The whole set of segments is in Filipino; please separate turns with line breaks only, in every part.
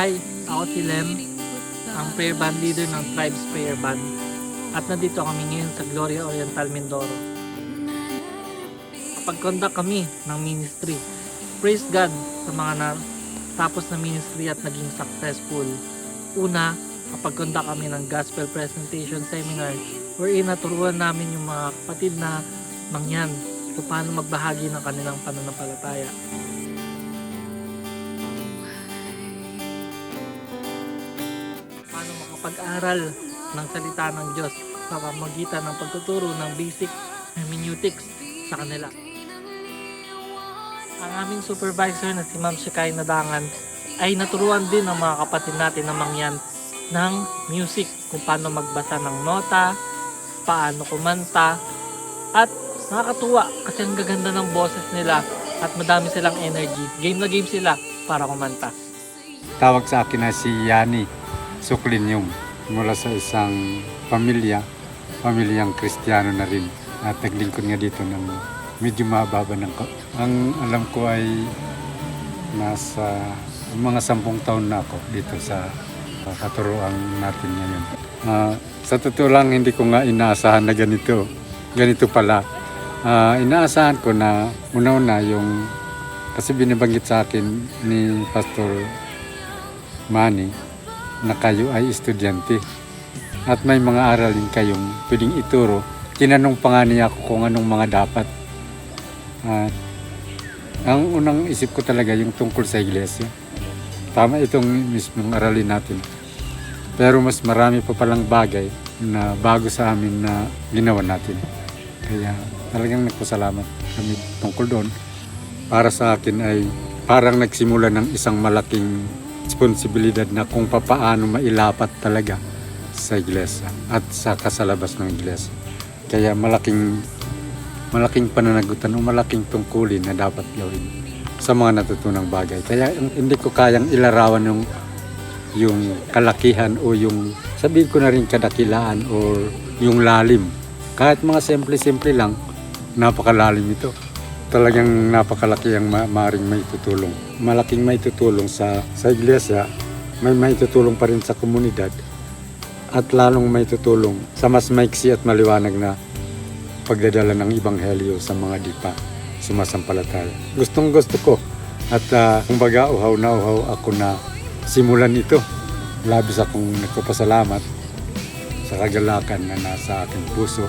Hi, ako si Lem, ang prayer band leader ng Tribes Prayer Band. At nandito kami ngayon sa Gloria Oriental Mindoro. Kapag-conduct kami ng ministry. Praise God sa mga na tapos na ministry at naging successful. Una, kapag-conduct kami ng gospel presentation seminar wherein naturuan namin yung mga kapatid na mangyan kung paano magbahagi ng kanilang pananampalataya. Makapag-aral ng salita ng Diyos sa pamagitan ng pagtuturo ng basic hermeneutics sa kanila. Ang aming supervisor na si Ma'am Shikay Nadangan ay naturuan din ng mga kapatid natin na mangyan ng music kung paano magbasa ng nota, paano kumanta, at nakakatuwa kasi ang gaganda ng boses nila at madami silang energy. Game na game sila para kumanta.
Tawag sa akin na si Yani Suklinyum mula sa isang pamilya, pamilyang Kristiyano na rin. At naglingkod nga dito ng medyo mababa ng ko. Ang alam ko ay nasa mga sampung taon na ako dito sa katuruan natin ngayon. Ah, sa totoo lang, hindi ko nga inaasahan na ganito. Ganito pala. Ah, inaasahan ko na una-una yung kasi binabanggit sa akin ni Pastor Manny na kayo ay estudyante at may mga aralin kayong pwedeng ituro. Tinanong pa nga niya ako kung anong mga dapat. At ang unang isip ko talaga yung tungkol sa iglesia. Tama itong mismong aralin natin. Pero mas marami pa palang bagay na bago sa amin na ginawa natin. Kaya talagang nagpasalamat kami tungkol doon. Para sa akin ay parang nagsimula ng isang malaking responsibilidad na kung papaano mailapat talaga sa iglesia at sa kasalabas ng iglesia. Kaya malaking malaking pananagutan o malaking tungkulin na dapat gawin sa mga natutunang bagay. Kaya hindi ko kayang ilarawan yung yung kalakihan o yung sabihin ko na rin kadakilaan o yung lalim. Kahit mga simple-simple lang, napakalalim ito. Talagang napakalaki ang ma- maring maitutulong. Malaking maitutulong sa, sa iglesia, may maitutulong pa rin sa komunidad, at lalong maitutulong sa mas maiksi at maliwanag na pagdadala ng ibanghelyo sa mga di pa sumasampalataya. Gustong gusto ko at uh, kumbaga uhaw na uhaw ako na simulan ito. Labis akong nagpapasalamat sa kagalakan na nasa aking puso.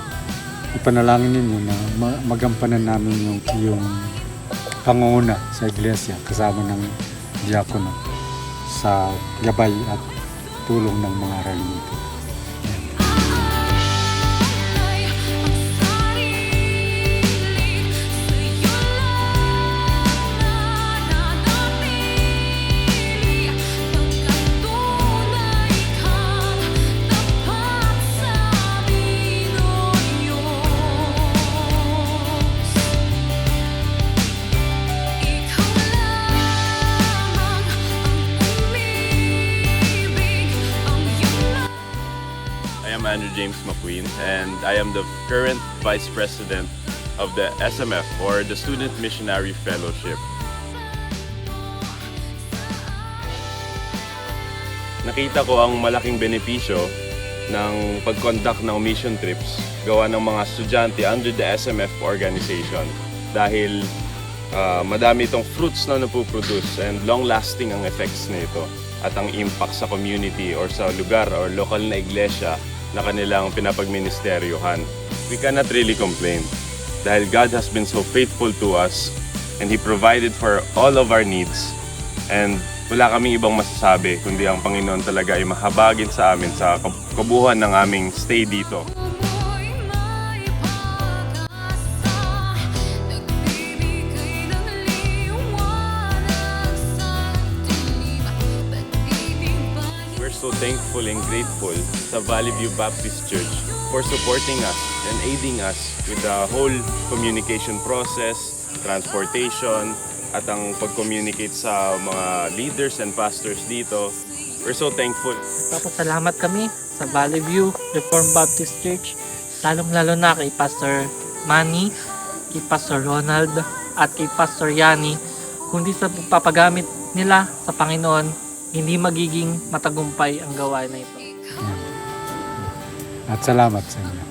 Ipanalangin ninyo na ma- magampanan namin yung, yung pangunguna sa iglesia kasama ng diakono sa gabay at tulong ng mga aralin
James McQueen, and I am the current Vice President of the SMF, or the Student Missionary Fellowship. Nakita ko ang malaking benepisyo ng pag-conduct ng mission trips gawa ng mga estudyante under the SMF organization dahil ah, madami itong fruits na napuproduce and long-lasting ang effects nito at ang impact sa community or sa lugar or local na iglesia na kanilang pinapagministeryohan. We cannot really complain dahil God has been so faithful to us and He provided for all of our needs and wala kaming ibang masasabi kundi ang Panginoon talaga ay mahabagin sa amin sa kab- kabuuan ng aming stay dito. So thankful and grateful sa Valley View Baptist Church for supporting us and aiding us with the whole communication process, transportation, at ang pag-communicate sa mga leaders and pastors dito. We're so thankful.
Tapos salamat kami sa Valley View Reformed Baptist Church, lalong-lalo na kay Pastor Manny, kay Pastor Ronald, at kay Pastor Yani, kundi sa pagpapagamit nila sa Panginoon hindi magiging matagumpay ang gawa na ito.
At salamat sa inyo.